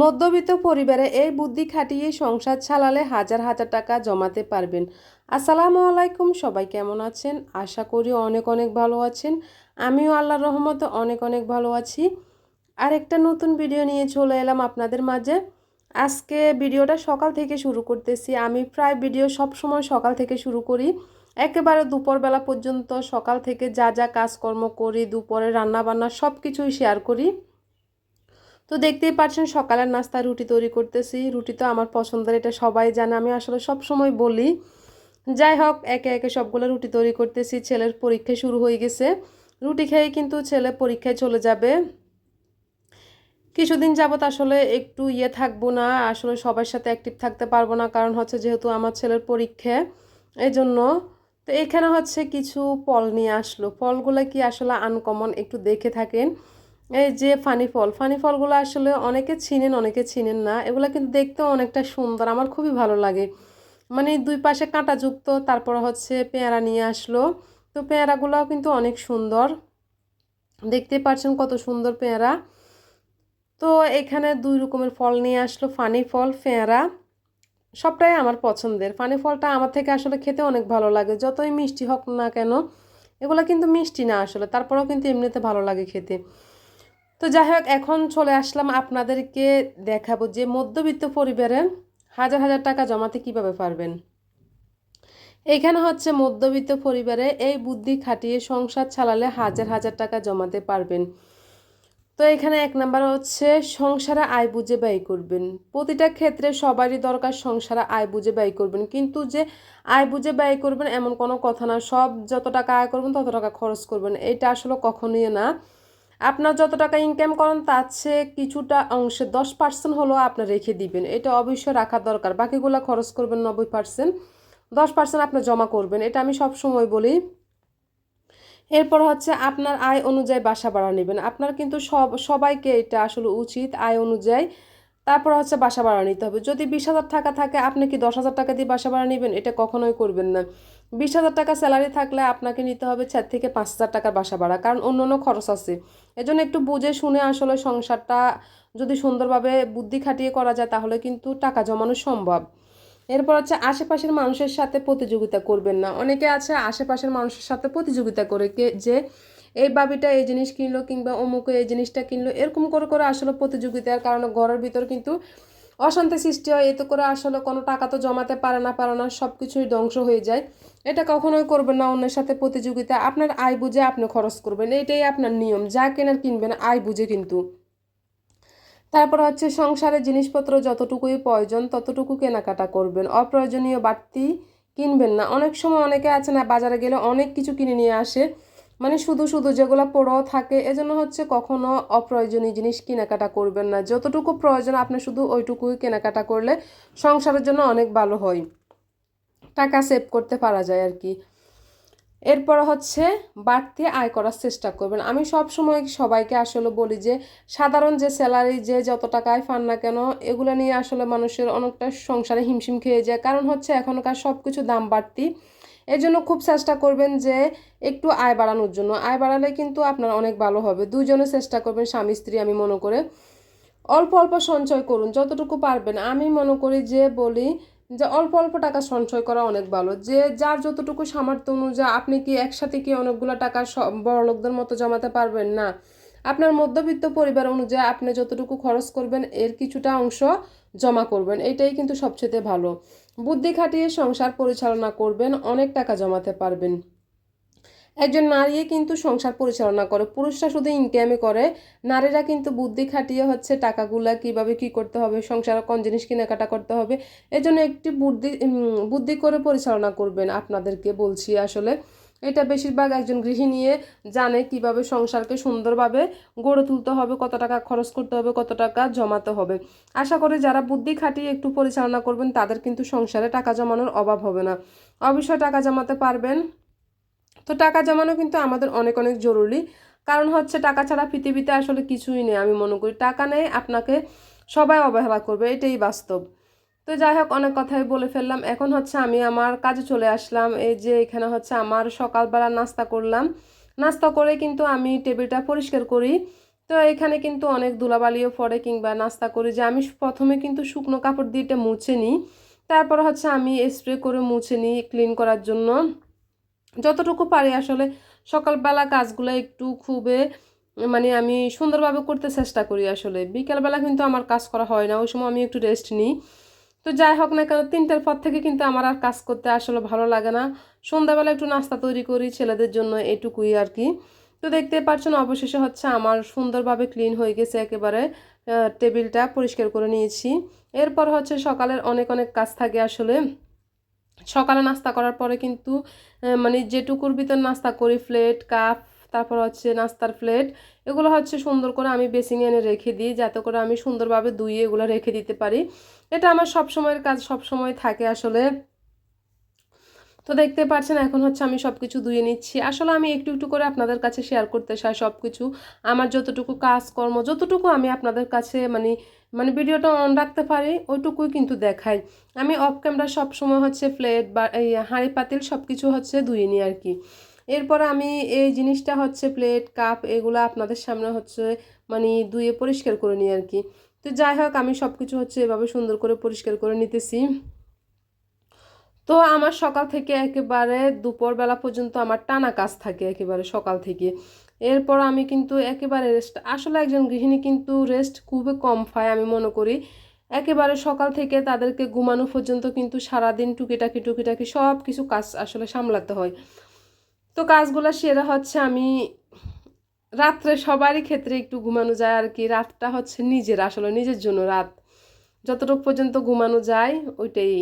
মধ্যবিত্ত পরিবারে এই বুদ্ধি খাটিয়ে সংসার চালালে হাজার হাজার টাকা জমাতে পারবেন। আসসালামু আলাইকুম, সবাই কেমন আছেন? আশা করি অনেক অনেক ভালো আছেন। আমিও আল্লাহর রহমতে অনেক অনেক ভালো আছি। আর একটা নতুন ভিডিও নিয়ে চলে এলাম আপনাদের মাঝে। আজকে ভিডিওটা সকাল থেকে শুরু করতেছি। আমি প্রায় ভিডিও সব সময় সকাল থেকে শুরু করি। একেবারে দুপুরবেলা পর্যন্ত সকাল থেকে যা যা কাজকর্ম করি, দুপুরে রান্না বান্না সব কিছুই শেয়ার করি। তো দেখতেই পাচ্ছেন সকালের নাস্তা রুটি তৈরি করতেছি। রুটি তো আমার পছন্দের, এটা সবাই জানে, আমি আসলে সব সময় বলি। যাই হোক, একে একে সবগুলো রুটি তৈরি করতেছি, ছেলের পরীক্ষা শুরু হয়ে গেছে। রুটি খেয়ে কিন্তু ছেলে পরীক্ষায় চলে যাবে। কিছুদিন যাবৎ আসলে একটু ইয়ে থাকব না, আসলে সবার সাথে অ্যাক্টিভ থাকতে পারব না, কারণ হচ্ছে যেহেতু আমার ছেলের পরীক্ষা এই জন্য তো এখানে হচ্ছে কিছু ফল নিয়ে আসলো। ফলগুলো কি আসলে আনকমন একটু দেখে থাকেন। এই যে ফানি ফল, ফানি ফলগুলো আসলে অনেকে চিনেন অনেকে চিনেন না। এগুলো কিন্তু দেখতেও অনেকটা সুন্দর, আমার খুবই ভালো লাগে। মানে দুই পাশে কাঁটাযুক্ত তারপর হচ্ছে পেয়ারা নিয়ে আসলো। তো পেয়ারাগুলোও কিন্তু অনেক সুন্দর। দেখতে পাচ্ছেন কত সুন্দর পেয়ারা। তো এখানে দুই রকমের ফল নিয়ে আসলো, ফানি ফল, পেয়ারা। সবটাই আমার পছন্দের। ফানি ফলটা আমার থেকে আসলে খেতে অনেক ভালো লাগে। যতই মিষ্টি হোক না কেন, এগুলো কিন্তু মিষ্টি না আসলে। তারপরেও কিন্তু এমনিতে ভালো লাগে খেতে। তো যাই হোক, এখন চলে আসলাম আপনাদেরকে দেখাবো যে মধ্যবিত্ত পরিবারে হাজার হাজার টাকা জমাতে কীভাবে পারবেন। এখানে হচ্ছে মধ্যবিত্ত পরিবারে এই বুদ্ধি খাটিয়ে সংসার চালালে হাজার হাজার টাকা জমাতে পারবেন। তো এখানে এক নাম্বার হচ্ছে সংসারে আয় বুঝে ব্যয় করবেন। প্রতিটা ক্ষেত্রে সবারই দরকার সংসারে আয় বুঝে ব্যয় করবেন। কিন্তু যে আয় বুঝে ব্যয় করবেন এমন কোনো কথা না, সব যত টাকা আয় করবেন তত টাকা খরচ করবেন। এটা আসলে কখনোই না। আপনার যত টাকা ইনকাম করেন, তার চেয়ে কিছুটা অংশে দশ পার্সেন্ট হলেও আপনার রেখে দিবেন। এটা অবশ্যই রাখা দরকার। বাকিগুলো খরচ করবেন নব্বই পার্সেন্ট দশ পার্সেন্ট আপনি জমা করবেন। এটা আমি সব সময় বলি। এরপর হচ্ছে আপনার আয় অনুযায়ী বাসা ভাড়া নেবেন। আপনার কিন্তু সব, সবাইকে এটা আসলে উচিত আয় অনুযায়ী। তারপর হচ্ছে বাসা ভাড়া নিতে হবে। যদি বিশ হাজার টাকা থাকে, আপনি কি দশ হাজার টাকা দিয়ে বাসা ভাড়া নেবেন? এটা কখনোই করবেন না। বিশ হাজার টাকা স্যালারি থাকলে আপনাকে নিতে হবে চার থেকে পাঁচ হাজার টাকার বাসা ভাড়া, কারণ অন্য অন্য খরচ আছে। এজন্য একটু বুঝে শুনে আসলে সংসারটা যদি সুন্দরভাবে বুদ্ধি খাটিয়ে করা যায়, তাহলে কিন্তু টাকা জমানো সম্ভব। এরপর হচ্ছে আশেপাশের মানুষের সাথে প্রতিযোগিতা করবেন না। অনেকে আছে আশেপাশের মানুষের সাথে প্রতিযোগিতা করে কে যে এই বাবিটা এই জিনিস কিনলো কিংবা অমুকে এই জিনিসটা কিনলো, এরকম করে করে আসলে প্রতিযোগিতার কারণে ঘরের ভিতর কিন্তু অশান্তি সৃষ্টি হয়, এতে করে আসলে কোনো টাকা তো জমাতে পারে না পারে না সব কিছুই ধ্বংস হয়ে যায়। এটা কখনোই করবেন না অন্যের সাথে প্রতিযোগিতা। আপনার আয় বুঝে আপনি খরচ করবেন, এটাই আপনার নিয়ম। যা কেনার কিনবেন, আয় বুঝে কিন্তু। তারপর হচ্ছে সংসারের জিনিসপত্র যতটুকুই প্রয়োজন, ততটুকু কেনাকাটা করবেন। অপ্রয়োজনীয় বাড়তি কিনবেন না। অনেক সময় অনেকে আছে না, বাজারে গেলে অনেক কিছু কিনে নিয়ে আসে। মানে শুধু শুধু যেগুলো পড়াও থাকে, এজন্য হচ্ছে কখনো অপ্রয়োজনীয় জিনিস কেনাকাটা করবেন না। যতটুকু প্রয়োজন আপনি শুধু ওইটুকুই কেনাকাটা করলে সংসারের জন্য অনেক ভালো হয়। টাকা সেভ করতে পারা যায় আর কি। এরপর হচ্ছে বাড়তি আয় করার চেষ্টা করবেন। আমি সব সময় সবাইকে আসলে বলি যে, সাধারণ যে স্যালারি যে যত টাকায় পান না কেন, এগুলো নিয়ে আসলে মানুষের অনেকটা সংসারে হিমশিম খেয়ে যায়। কারণ হচ্ছে এখনকার সব কিছু দাম বাড়তি। এই জন্য খুব চেষ্টা করবেন যে একটু আয় বাড়ানোর জন্য। আয় বাড়ালে কিন্তু আপনার অনেক ভালো হবে। দুজনে চেষ্টা করবেন স্বামী, স্ত্রী আমি মনে করে অল্প অল্প সঞ্চয় করুন, যতটুকু পারবেন। আমি মনে করি যে বলি যে অল্প অল্প টাকা সঞ্চয় করা অনেক ভালো। যে যার যতটুকু সামর্থ্য অনুযায়ী আপনি কি একসাথে কি অনেকগুলো টাকা বড় লোকদের মতো জমাতে পারবেন? না। আপনার মধ্যবিত্ত পরিবার অনুযায়ী আপনি যতটুকু খরচ করবেন, এর কিছুটা অংশ জমা করবেন। এটাই কিন্তু সবচেয়ে ভালো। বুদ্ধি খাটিয়ে সংসার পরিচালনা করবেন, অনেক টাকা জমাতে পারবেন। একজন নারী কিন্তু সংসার পরিচালনা করে, পুরুষরা শুধু ইনকামে করে। নারীরা কিন্তু বুদ্ধি খাটিয়ে হচ্ছে টাকাগুলা কীভাবে কি করতে হবে, সংসারে কোন জিনিস কেনাকাটা করতে হবে, এজন্য একটি বুদ্ধি বুদ্ধি করে পরিচালনা করবেন আপনাদেরকে বলছি আসলে। এটা বেশিরভাগ একজন গৃহিণী জানে কীভাবে সংসারকে সুন্দরভাবে গড়ে তুলতে হবে, কত টাকা খরচ করতে হবে, কত টাকা জমাতে হবে। আশা করি যারা বুদ্ধি খাটিয়ে একটু পরিচালনা করবেন, তাদের কিন্তু সংসারে টাকা জমানোর অভাব হবে না। অবশ্যই টাকা জমাতে পারবেন। তো টাকা জমানো কিন্তু আমাদের অনেক অনেক জরুরি। কারণ হচ্ছে টাকা ছাড়া পৃথিবীতে আসলে কিছুই নেই, আমি মনে করি। টাকা নেই, আপনাকে সবাই অবহেলা করবে, এটাই বাস্তব। তো যাই হোক অনেক কথাই বলে ফেললাম। এখন হচ্ছে আমি আমার কাজে চলে আসলাম। এই যে এখানে হচ্ছে আমার সকালবেলা নাস্তা করলাম। নাস্তা করে কিন্তু আমি টেবিলটা পরিষ্কার করি। তো এখানে কিন্তু অনেক ধুলাবালিও পড়ে কিংবা নাস্তা করি যে আমি প্রথমে কিন্তু শুকনো কাপড় দিয়ে এটা মুছে নিই। তারপর হচ্ছে আমি স্প্রে করে মুছে নিই ক্লিন করার জন্য। যতটুকু পারি আসলে সকালবেলা কাজগুলো একটু খুবই মানে আমি সুন্দরভাবে করতে চেষ্টা করি আসলে। বিকালবেলা কিন্তু আমার কাজ করা হয় না, ওই সময় আমি একটু রেস্ট নিই। তো যাই হোক না কেন, তিনটার পর থেকে কিন্তু আমার আর কাজ করতে আসলে ভালো লাগে না। সন্ধ্যাবেলা একটু নাস্তা তৈরি করি ছেলেদের জন্য এটুকুই আর কি। তো দেখতে পাচ্ছেন অবশেষে হচ্ছে আমার সুন্দরভাবে ক্লিন হয়ে গেছে একেবারে টেবিলটা পরিষ্কার করে নিয়েছি। এরপর হচ্ছে সকালের অনেক অনেক কাজ থাকে আসলে। সকালে নাস্তা করার পরে কিন্তু মানে যেটুকুর ভিতর নাস্তা করি প্লেট কাপ তারপর হচ্ছে নাস্তার প্লেট। এগুলো হচ্ছে সুন্দর করে আমি বেসিং এনে রেখে দিই, যাতে করে আমি সুন্দরভাবে ধুয়ে এগুলো রেখে দিতে পারি। এটা আমার সব সময়ের কাজ সব সময় থাকে আসলে। তো দেখতে পাচ্ছেন, এখন হচ্ছে আমি সব কিছু ধুয়ে নিচ্ছি। আসলে আমি একটু একটু করে আপনাদের কাছে শেয়ার করতে চাই সব কিছু আমার যতটুকু কাজকর্ম, যতটুকু আমি আপনাদের কাছে মানে মানে ভিডিওটা অন রাখতে পারি, ওইটুকুই কিন্তু দেখাই। আমি অফ ক্যামেরা সব সময় হচ্ছে প্লেট বা এই হাঁড়ি পাতিল সব কিছু হচ্ছে ধুয়ে নিই আর কি। এরপর আমি এই জিনিসটা হচ্ছে প্লেট কাপ এগুলো আপনাদের সামনে হচ্ছে মানে ধুয়ে পরিষ্কার করে নিই আর কি। তো যাই হোক, আমি সব কিছু হচ্ছে এভাবে সুন্দর করে পরিষ্কার করে নিতেছি। তো আমার সকাল থেকে একেবারে দুপুরবেলা পর্যন্ত আমার টানা কাজ থাকে একেবারে সকাল থেকে। এরপর আমি কিন্তু একেবারে রেস্ট আসলে একজন গৃহিণী কিন্তু রেস্ট খুবই কম পায় আমি মনে করি। একেবারে সকাল থেকে তাদেরকে ঘুমানো পর্যন্ত কিন্তু সারাদিন টুকিটাকি টুকিটাকি সব কিছু কাজ আসলে সামলাতে হয়। তো কাজগুলো সেরা হচ্ছে আমি রাত্রে সবারই ক্ষেত্রে একটু ঘুমানো যায় আর কি। রাতটা হচ্ছে নিজের আসলে, নিজের জন্য রাত। যতটুকু পর্যন্ত ঘুমানো যায়, ওইটাই।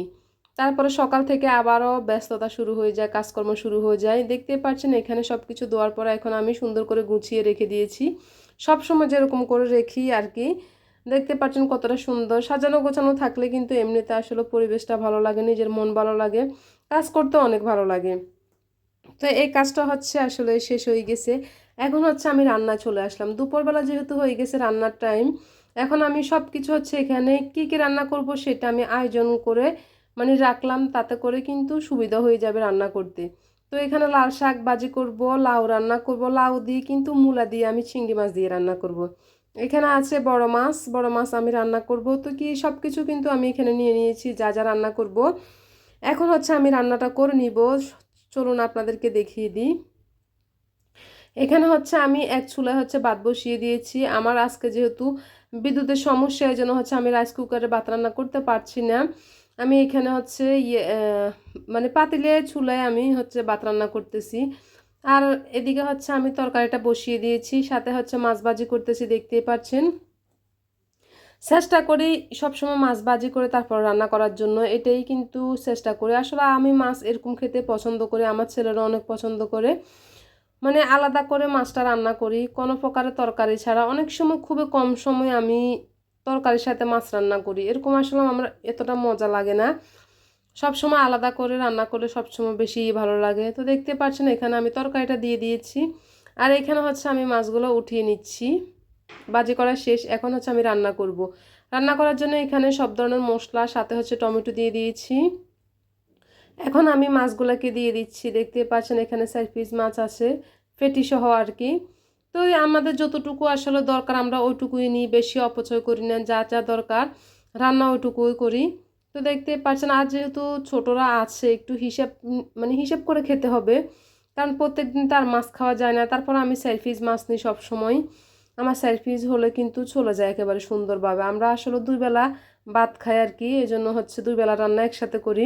তারপরে সকাল থেকে আবারও ব্যস্ততা শুরু হয়ে যায়, কাজকর্ম শুরু হয়ে যায়। দেখতে পাচ্ছেন এখানে সব কিছু দেওয়ার পরে এখন আমি সুন্দর করে গুছিয়ে রেখে দিয়েছি। সব সময় যেরকম করে রেখি আর কি। দেখতে পাচ্ছেন কতটা সুন্দর। সাজানো গোছানো থাকলে কিন্তু এমনিতে আসলে পরিবেশটা ভালো লাগে, নিজের মন ভালো লাগে, কাজ করতে অনেক ভালো লাগে। তো এই কাজটা হচ্ছে আসলে শেষ হয়ে গেছে। এখন হচ্ছে আমি রান্না চলে আসলাম। দুপুরবেলা যেহেতু হয়ে গেছে রান্নার টাইম এখন আমি সব কিছু হচ্ছে এখানে কি কি রান্না করব সেটা আমি আয়োজন করে মানে রাখলাম, তাতে করে কিন্তু সুবিধা হয়ে যাবে রান্না করতে। তো এখানে লাল শাক বাজি করব, লাউ রান্না করব, লাউ দিয়ে কিন্তু মূলা দিয়ে আমি চিংড়ি মাছ দিয়ে রান্না করব। এখানে আছে বড় মাছ বড় মাছ আমি রান্না করব। তো কি সব কিছু কিন্তু আমি এখানে নিয়ে নিয়েছি, যা যা রান্না করব। এখন হচ্ছে আমি রান্নাটা করে নিব। চলুন আপনাদেরকে দেখিয়ে দিই। এখানে হচ্ছে আমি এক চুলায় হচ্ছে ভাত বসিয়ে দিয়েছি। আমার আজকে যেহেতু বিদ্যুতের সমস্যা, এই জন্য হচ্ছে আমি রাইস কুকারে ভাত রান্না করতে পারছি না। আমি এখানে হচ্ছে ইয়ে মানে পাতিলে চুলায় আমি হচ্ছে ভাত রান্না করতেছি। আর এদিকে হচ্ছে আমি তরকারিটা বসিয়ে দিয়েছি, সাথে হচ্ছে মাছ ভাজি করতেছি, দেখতেই পাচ্ছেন। চেষ্টা করি সবসময় মাছ ভাজি করে তারপর রান্না করার জন্য। এটাই কিন্তু চেষ্টা করি। আসলে আমি মাছ এরকম খেতে পছন্দ করি, আমার ছেলেরা অনেক পছন্দ করে। মানে আলাদা করে মাছটা রান্না করি, কোনো প্রকারের তরকারি ছাড়া। অনেক সময় খুবই কম সময় আমি তরকারির সাথে মাছ রান্না করি। এরকম আসলে আমার এতটা মজা লাগে না। সব সময় আলাদা করে রান্না করলে সবসময় বেশি ভালো লাগে। তো দেখতে পাচ্ছেন এখানে আমি তরকারিটা দিয়ে দিয়েছি। আর এখানে হচ্ছে আমি মাছগুলো উঠিয়ে নিচ্ছি। বাজি করা শেষ, এখন হচ্ছে আমি রান্না করব। রান্না করার জন্য এখানে সব ধরনের মশলা, সাথে হচ্ছে টমেটো দিয়ে দিয়েছি। এখন আমি মাছগুলোকে দিয়ে দিচ্ছি। দেখতে পাচ্ছেন এখানে চার পিস মাছ আছে, ফেটি সহ আর কি। তো আমাদের যতটুকু আসলে দরকার, আমরা ওইটুকুই নিই, বেশি অপচয় করি না, যা যা দরকার রান্না ওইটুকুই করি। তো দেখতে পাচ্ছেন, আর যেহেতু ছোটরা আছে, একটু হিসাব মানে হিসাব করে খেতে হবে। কারণ প্রত্যেক দিন তার মাছ খাওয়া যায় না, তারপর আমি সেলফিজ মাছ নিই সবসময়। আমার সেলফিজ হলে কিন্তু চলে যায় একেবারে সুন্দরভাবে। আমরা আসলে দুই বেলা ভাত খাই আর কি এই জন্য হচ্ছে দুই বেলা রান্না একসাথে করি।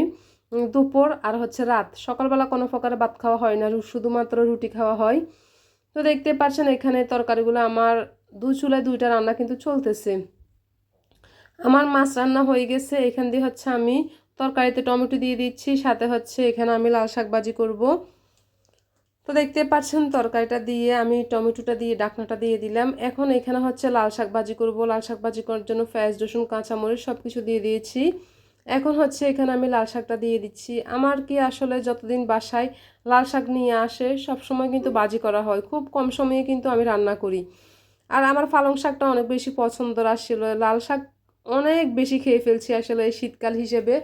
দুপুর আর হচ্ছে রাত। সকালবেলা কোনো প্রকারে ভাত খাওয়া হয় না শুধুমাত্র রুটি খাওয়া হয়। তো দেখতে পাচ্ছেন এখানে তরকারিগুলো আমার দু চুলায় দুইটা রান্না কিন্তু চলতেছে। আমার মাছ রান্না হয়ে গেছে, এখান দিয়ে হচ্ছে আমি তরকারিতে টমেটো দিয়ে দিচ্ছি, সাথে হচ্ছে এখানে আমি লাল শাক ভাজি করব। তো দেখতে পাচ্ছেন তরকারিটা দিয়ে আমি টমেটোটা দিয়ে, ডাকনাটা দিয়ে দিলাম। এখন এখানে হচ্ছে লাল শাক ভাজি করব। লাল শাক ভাজি করার জন্য ফ্যাস রসুন, কাঁচামরিচ সব কিছু দিয়ে দিয়েছি। এখন হচ্ছে এখানে আমি লাল শাকটা দিয়ে দিচ্ছি। আমার কি আসলে যতদিন বাসায় লাল শাক নিয়ে আসে সব সময় কিন্তু বাজি করা হয়। খুব কম সময়ে কিন্তু আমি রান্না করি। আর আমার পালং শাকটা অনেক বেশি পছন্দ আসছিল। লাল শাক অনেক বেশি খেয়ে ফেলছি আসলে এই শীতকাল হিসেবে।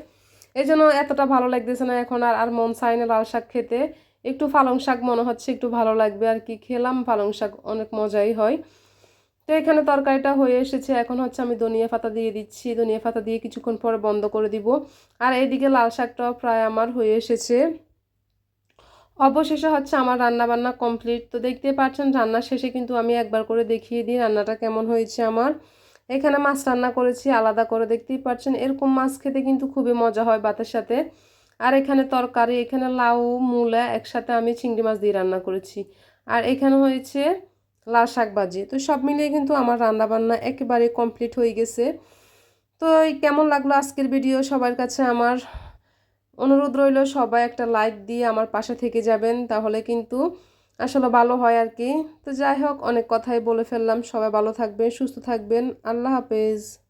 এই জন্য এতটা ভালো লাগতেছে না এখন আর আর মন চায় না লাল শাক খেতে। একটু পালং শাক মনে হচ্ছে একটু ভালো লাগবে আর কি। খেলাম পালং শাক, অনেক মজাই হয়। তো এখানে তরকারিটা হয়ে এসেছে। এখন হচ্ছে আমি ধনিয়া পাতা দিয়ে দিচ্ছি। ধনিয়া পাতা দিয়ে কিছুক্ষণ পরে বন্ধ করে দিব। আর এদিকে লাল শাকটাও প্রায় আমার হয়ে এসেছে। অবশেষে হচ্ছে আমার রান্না বান্না কমপ্লিট। তো দেখতে পাচ্ছেন, রান্না শেষে কিন্তু আমি একবার করে দেখিয়ে দিই রান্নাটা কেমন হয়েছে আমার। এখানে মাছ রান্না করেছি, আলাদা করে। দেখতেই পাচ্ছেন, এরকম মাছ খেতে কিন্তু খুবই মজা হয় ভাতের সাথে। আর এখানে তরকারি, এখানে লাউ, মূলা একসাথে আমি চিংড়ি মাছ দিয়ে রান্না করেছি। আর এখানে হয়েছে লাল শাক ভাজি। তো সব মিলিয়ে কিন্তু আমার রান্না বান্না একেবারে কমপ্লিট হয়ে গেছে। তো কেমন লাগল আজকের ভিডিও? সবার কাছে আমার অনুরোধ রইল, সবাই একটা লাইক দিয়ে আমার পাশে থেকে যাবেন, তাহলে কিন্তু আসলে ভালো হয় আর কি। তো যাই হোক, অনেক কথাই বলে ফেললাম। সবাই ভালো থাকবেন, সুস্থ থাকবেন। আল্লাহ হাফেজ।